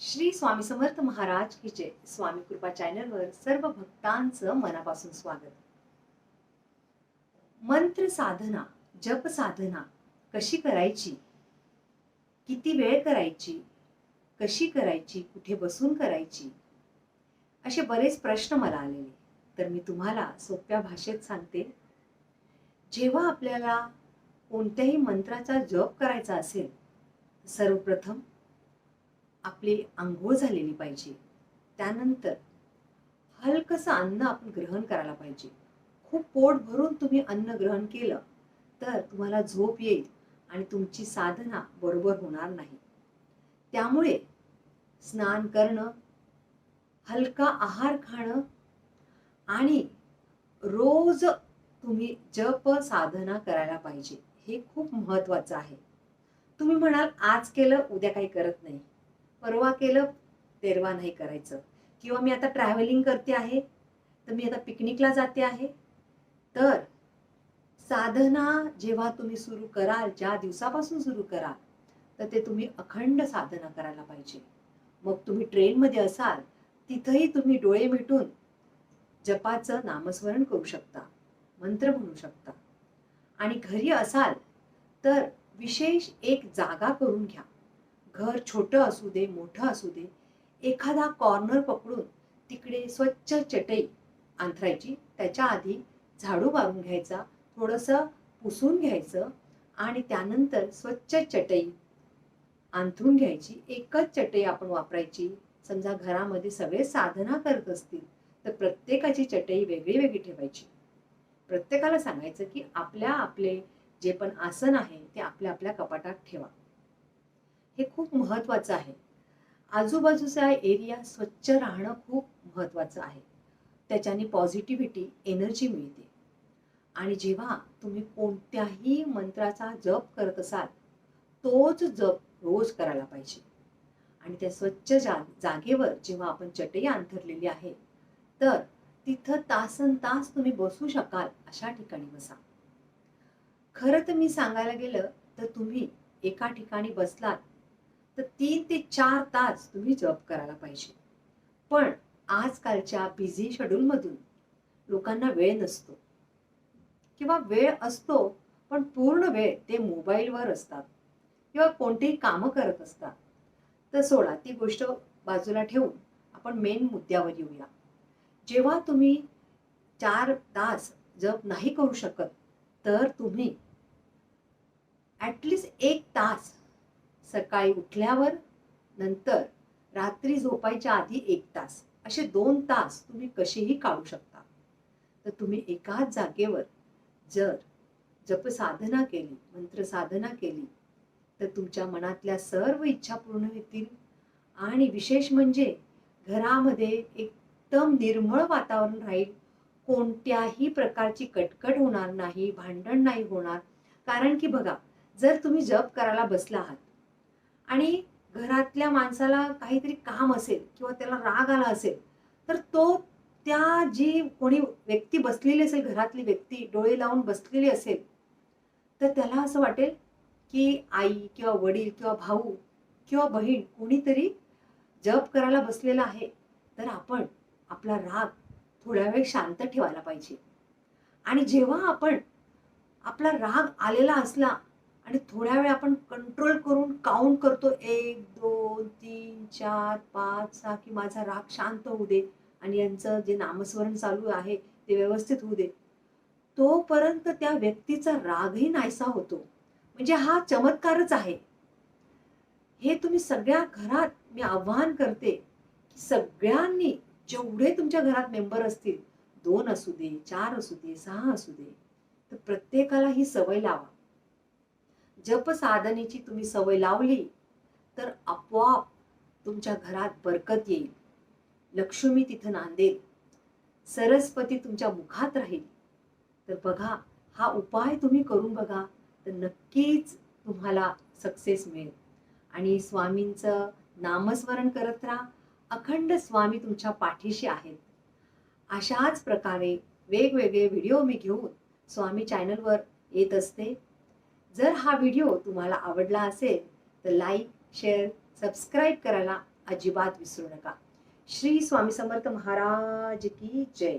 श्री स्वामी समर्थ महाराज की जय. स्वामी कृपा चॅनलवर सर्व भक्तांचं मनापासून स्वागत. मंत्र साधना जप साधना कशी करायची? किती वेळ करायची? कशी करायची? कुठे बसून करायची? असे बरेच प्रश्न मला आलेले. तर मी तुम्हाला सोप्या भाषेत सांगते. जेव्हा आपल्याला कोणत्याही मंत्राचा जप करायचा असेल सर्वप्रथम आपली आंघोळ झालेली पाहिजे. त्यानंतर हलकसं अन्न आपण ग्रहण करायला पाहिजे. खूप पोट भरून तुम्ही अन्न ग्रहण केलं तर तुम्हाला झोप येईल आणि तुमची साधना बरोबर होणार नाही. त्यामुळे स्नान करणं हलका आहार खाणं आणि रोज तुम्ही जप साधना करायला पाहिजे. हे खूप महत्वाचं आहे. तुम्ही म्हणाल आज केलं उद्या काही करत नाही. परवा केलं तेरवा नाही करायचं. किंवा मी आता ट्रॅव्हलिंग करते आहे तर मी आता पिकनिकला जाते आहे. तर साधना जेव्हा तुम्ही सुरू कराल ज्या दिवसापासून सुरू कराल तर ते तुम्ही अखंड साधना करायला पाहिजे. मग तुम्ही ट्रेनमध्ये असाल तिथंही तुम्ही डोळे मिटून जपाचं नामस्मरण करू शकता मंत्र म्हणू शकता. आणि घरी असाल तर विशेष एक जागा करून घ्या. घर छोटं असू दे मोठं असू दे एखादा कॉर्नर पकडून तिकडे स्वच्छ चटई अंथरायची त्याच्या आधी झाडू मारून घ्यायचा थोडंसं पुसून घ्यायचं आणि त्यानंतर स्वच्छ चटई अंथरून घ्यायची. एकच चटई आपण वापरायची. समजा घरामध्ये सगळे साधना करत असतील तर प्रत्येकाची चटई वेगळी वेगळी ठेवायची. प्रत्येकाला सांगायचं की आपल्या आपले जे पण आसन आहे ते आपल्या आपल्या कपाटात ठेवा. हे खूप महत्त्वाचं आहे. आजूबाजूचा एरिया स्वच्छ राहणं खूप महत्त्वाचं आहे. त्याच्याने पॉझिटिव्हिटी एनर्जी मिळते. आणि जेव्हा तुम्ही कोणत्याही मंत्राचा जप करत असाल तोच जप रोज करायला पाहिजे. आणि त्या स्वच्छ जा जागेवर जेव्हा आपण चटई अंथरलेली आहे तर तिथं तासन तास तुम्ही बसू शकाल अशा ठिकाणी बसा. खरं तर मी सांगायला गेलं तर तुम्ही एका ठिकाणी बसलात तर तीन ते चार तास तुम्ही जॉब करायला पाहिजे. पण आजकालच्या बिझी शेड्यूलमधून लोकांना वेळ नसतो. किंवा वेळ असतो पण पूर्ण वेळ ते मोबाईलवर असतात. किंवा कोणतेही कामं करत असतात. तर सोडा ती गोष्ट बाजूला ठेवून आपण मेन मुद्द्यावर येऊया. जेव्हा तुम्ही चार तास जप नाही करू शकत तर तुम्ही ॲटलिस्ट एक तास सकाळी उठल्यावर नंतर रात्री झोपायच्या आधी एक तास असे दोन तास तुम्ही कसेही काढू शकता. तर तुम्ही एकाच जागेवर जर जप साधना केली मंत्र साधना केली तर तुमच्या मनातल्या सर्व इच्छा पूर्ण होतील. आणि विशेष म्हणजे घरामध्ये एकदम निर्मळ वातावरण राहील. कोणत्याही प्रकारची कटकट होणार नाही भांडण नाही होणार. कारण की बघा जर तुम्ही जप करायला बसला आहात आणि घरातल्या माणसाला काहीतरी काम असेल किंवा त्याला राग आला असेल तर तो त्या जी कोणी व्यक्ती बसलेली असेल घरातली व्यक्ती डोळे लावून बसलेली असेल तर त्याला असं वाटेल की आई किंवा वडील किंवा भाऊ किंवा बहीण कोणीतरी जप करायला बसलेला आहे तर आपण आपला राग थोड्या वेळ शांत ठेवायला पाहिजे. आणि जेव्हा आपण आपला राग आलेला असला आणि थोड्या वेळ आपण कंट्रोल करून काउंट करतो. एक दोन तीन चार पाच सहा की माझा राग शांत होऊ दे आणि यांचं जे नामस्मरण चालू आहे ते व्यवस्थित होऊ दे. तोपर्यंत त्या व्यक्तीचा रागही नाहीसा होतो. म्हणजे हा चमत्कारच आहे. हे तुम्ही सगळ्या घरात मी आव्हान करते की सगळ्यांनी जेवढे तुमच्या घरात मेंबर असतील दोन असू दे चार असू दे सहा असू दे तर प्रत्येकाला ही सवय लावा. जप साधनेची तुम्ही सवय लावली तर आपोआप तुमच्या घरात बरकत येईल. लक्ष्मी तिथं नांदेल. सरस्वती तुमच्या मुखात राहील. तर बघा हा उपाय तुम्ही करून बघा तर नक्कीच तुम्हाला सक्सेस मिळेल. आणि स्वामींचं नामस्मरण करत राहा. अखंड स्वामी तुमच्या पाठीशी आहेत. अशाच प्रकारे वेगवेगळे व्हिडिओ मी घेऊन स्वामी चॅनलवर येत असते. जर हा व्हिडिओ तुम्हाला आवडला असेल तर लाईक शेअर सबस्क्राईब करायला अजिबात विसरू नका. श्री स्वामी समर्थ महाराज की जय.